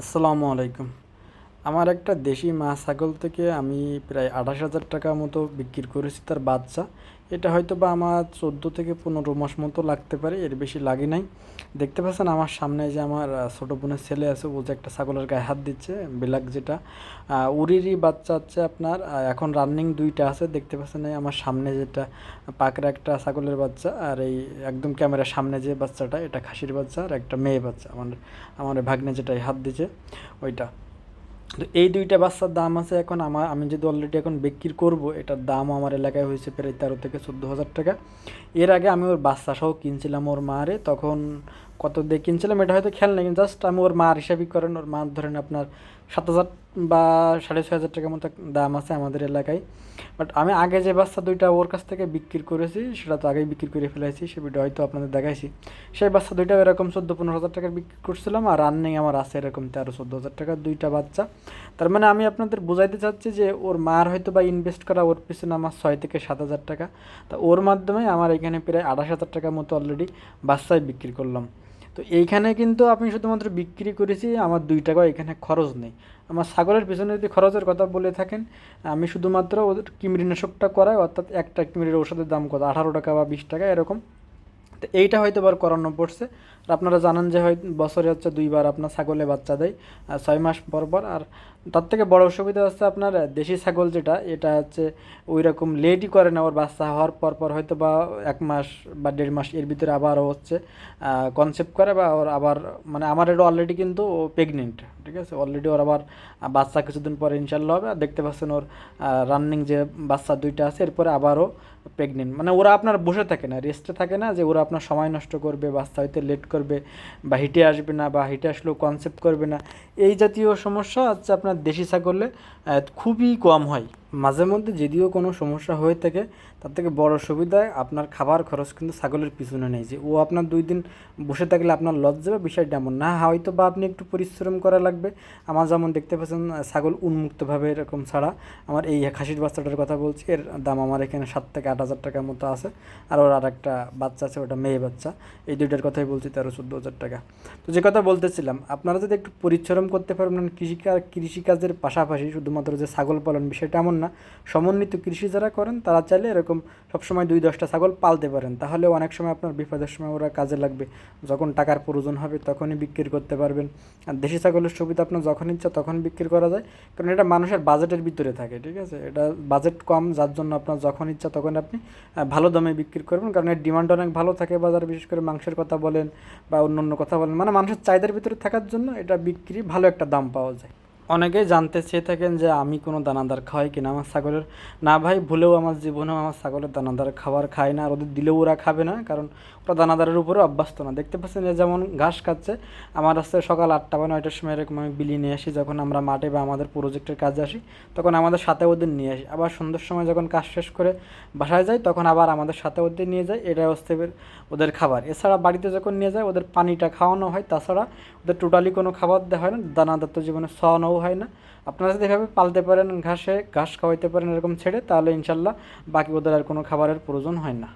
আসসালামু আলাইকুম। আমার একটা দেশি মা ছাগল থেকে আমি প্রায় আঠাশ হাজার টাকা মতো বিক্রি করেছি তার বাচ্চা। এটা হয়তো বা আমার চোদ্দ থেকে পনেরো মাস মতো লাগতে পারে, এর বেশি লাগে নাই। দেখতে পাচ্ছেন আমার সামনে যে আমার ছোটো বোনের ছেলে আছে, ও যে একটা ছাগলের গায়ে হাত দিচ্ছে, ব্ল্যাক যেটা। উরিরই বাচ্চা হচ্ছে আপনার এখন রানিং দুইটা আছে, দেখতে পাচ্ছেন আমার সামনে যেটা, পাকড়া একটা ছাগলের বাচ্চা, আর এই একদম ক্যামেরার সামনে যে বাচ্চাটা, এটা খাসির বাচ্চা, আর একটা মেয়ে বাচ্চা, আমার আমার ভাগ্নে যেটা হাত দিচ্ছে, ওইটা। তো এই দুইটা বাচ্চার দাম আছে এখন আমার, আমি যদি অলরেডি এখন বিক্রি করব, এটার দাম আমার এলাকায় হয়েছে প্রায় তেরো থেকে চোদ্দ হাজার টাকা। এর আগে আমি ওর বাচ্চা সহ কিনছিলাম ওর মারে, তখন কত দিয়ে কিনছিলাম এটা হয়তো খেয়াল নেই জাস্ট আমি ওর মার হিসাবই করেন, ওর মার ধরেন আপনার সাত হাজার বা সাড়ে ছয় হাজার টাকার মতো দাম আছে আমাদের এলাকায়। বাট আমি আগে যে বাচ্চা দুইটা ওর কাছ থেকে বিক্রি করেছি, সেটা তো আগেই বিক্রি করে ফেলেছি, সে ভিডিও হয়তো আপনাদের দেখাইছি। সেই বাচ্চা দুইটা এরকম চোদ্দ পনেরো হাজার টাকার বিক্রি করছিলাম, আর রানিং আমার আছে এরকম তেরো চোদ্দ হাজার টাকার দুইটা বাচ্চা। তার মানে আমি আপনাদের বোঝাইতে চাচ্ছি যে ওর মার হয়তো বা ইনভেস্ট করা ওর পিছনে আমার ছয় থেকে সাত হাজার টাকা। তা ওর মাধ্যমে আমার এখানে প্রায় আঠাশ হাজার টাকার মতো অলরেডি বাচ্চায় বিক্রি করলাম। তো এইখানে কিন্তু আমি শুধুমাত্র বিক্রি করেছি, আমার দুই টাকা এখানে খরচ নেই। আমার ছাগলের পিছনে যদি খরচের কথা বলে থাকেন, আমি শুধুমাত্র ওদের কৃমিনাশকটা করাই, অর্থাৎ একটা কৃমির ওষুধের দাম কত? আঠারো টাকা বা বিশ টাকা, এরকম। তো এইটা হয়তো বার করানো পড়ছে। আর আপনারা জানেন যে হয় বছরে হচ্ছে দুইবার আপনার ছাগলে বাচ্চা দেয় ছয় মাস পর পর। আর তার থেকে বড় অসুবিধা হচ্ছে আপনার দেশি ছাগল যেটা, এটা হচ্ছে ওই রকম লেটই করে না, ওর বাচ্চা হওয়ার পর পর হয়তো বা এক মাস বা দেড় মাস এর ভিতরে আবারও হচ্ছে কনসেপ্ট করে বা ওর আবার মানে আমার এটা অলরেডি কিন্তু ও প্রেগনেন্ট ঠিক আছে? অলরেডি ওর আবার বাচ্চা কিছুদিন পরে ইনশাল্লাহ হবে। আর দেখতে পাচ্ছেন ওর রানিং যে বাচ্চা দুইটা আছে, এরপরে আবারও প্রেগনেন্ট মানে ওরা আপনার বসে থাকে না রেস্টে থাকে না যে ওরা আপনার সময় নষ্ট করবে বাচ্চা হয়তো লেট করবে বা হিটে আসবে না বা হিটে আসলেও কনসেপ্ট করবে না। এই জাতীয় সমস্যা হচ্ছে আপনার দেশি ছাগলে খুবই কম হয়। মাঝে মধ্যে যদিও কোনো সমস্যা হয়ে থাকে, তার থেকে বড় সুবিধায় আপনার খাবার খরচ কিন্তু ছাগলের পিছনে নেই। যে ও আপনার দুই দিন বসে থাকলে আপনার লস যাবে বিষয়টা এমন না, হয়তো বা আপনি একটু পরিশ্রম করা লাগবে। আমার যেমন দেখতে পাচ্ছেন, ছাগল উন্মুক্তভাবে এরকম ছাড়া। আমার এই খাসির বাচ্চাটার কথা বলছি, এর দাম আমার এখানে সাত থেকে আট হাজার টাকার মতো আছে। আর ওর আর একটা বাচ্চা আছে, ওটা মেয়ে বাচ্চা। এই দুইটার কথাই বলছি, তেরো, চোদ্দ হাজার টাকা। তো যে কথা বলতেছিলাম, আপনারা যদি একটু পরিশ্রম করতে পারবেন কৃষিকাজ, কৃষিকাজের পাশাপাশি শুধুমাত্র যে ছাগল পালন বিষয়টা এমন না। সমন্বিত কৃষি যারা করেন, তারা চাইলে এরকম সবসময় দুই দশটা ছাগল পালতে পারেন। তাহলে অনেক সময় আপনার বিপদের সময় ওরা কাজে লাগবে। যখন টাকার প্রয়োজন হবে, তখনই বিক্রি করতে পারবেন। আর দেশি ছাগলের সুবিধা আপনার যখন ইচ্ছা তখন বিক্রি করা যায়। কারণ এটা মানুষের বাজেটের ভিতরে থাকে, ঠিক আছে? এটা বাজেট কম, যার জন্য আপনার যখন ইচ্ছা তখন আপনি ভালো দামে বিক্রি করবেন। কারণ এর ডিমান্ড অনেক ভালো থাকে বাজারে, বিশেষ করে মাংসের কথা বলেন বা অন্য অন্য কথা বলেন। মানে মানুষের চাহিদার ভিতরে থাকার জন্য এটা বিক্রি ভালো একটা দাম পাওয়া যায়। অনেকেই জানতে চেয়ে থাকেন যে আমি কোনো দানাদার খাওয়াই কিনা আমার ছাগলের। না ভাই, ভুলেও আমার জীবনেও আমার ছাগলের দানাদার খাবার খায় না, আর ওদের দিলেও ওরা খাবে না, কারণ ওরা দানাদারের উপরে অভ্যস্ত না। দেখতে পাচ্ছেন যে যেমন ঘাস খাচ্ছে, আমার আসছে সকাল আটটা বা নয়টার সময় এরকম আমি বিলি নিয়ে আসি, যখন আমরা মাঠে বা আমাদের প্রজেক্টের কাজে আসি, তখন আমাদের সাথে ওদের নিয়ে আসি। আবার সন্ধ্যের সময় যখন কাজ শেষ করে বাসায় যাই, তখন আবার আমাদের সাথে ওদের নিয়ে যাই, এটা হচ্ছে ওদের খাবার। এছাড়া বাড়িতে যখন নিয়ে যায় ওদের পানিটা খাওয়ানো হয়, তাছাড়া ওদের টোটালি কোনো খাবার দেওয়া হয় না, দানাদার তো জীবনে খাওয়ানোও হয় না। আপনারা যদি এভাবে পালতে পারেন, ঘাসে ঘাস খাওয়াইতে পারেন এরকম ছেড়ে, তাহলে ইনশাল্লাহ বাকি ওদের আর কোনো খাবারের প্রয়োজন হয় না।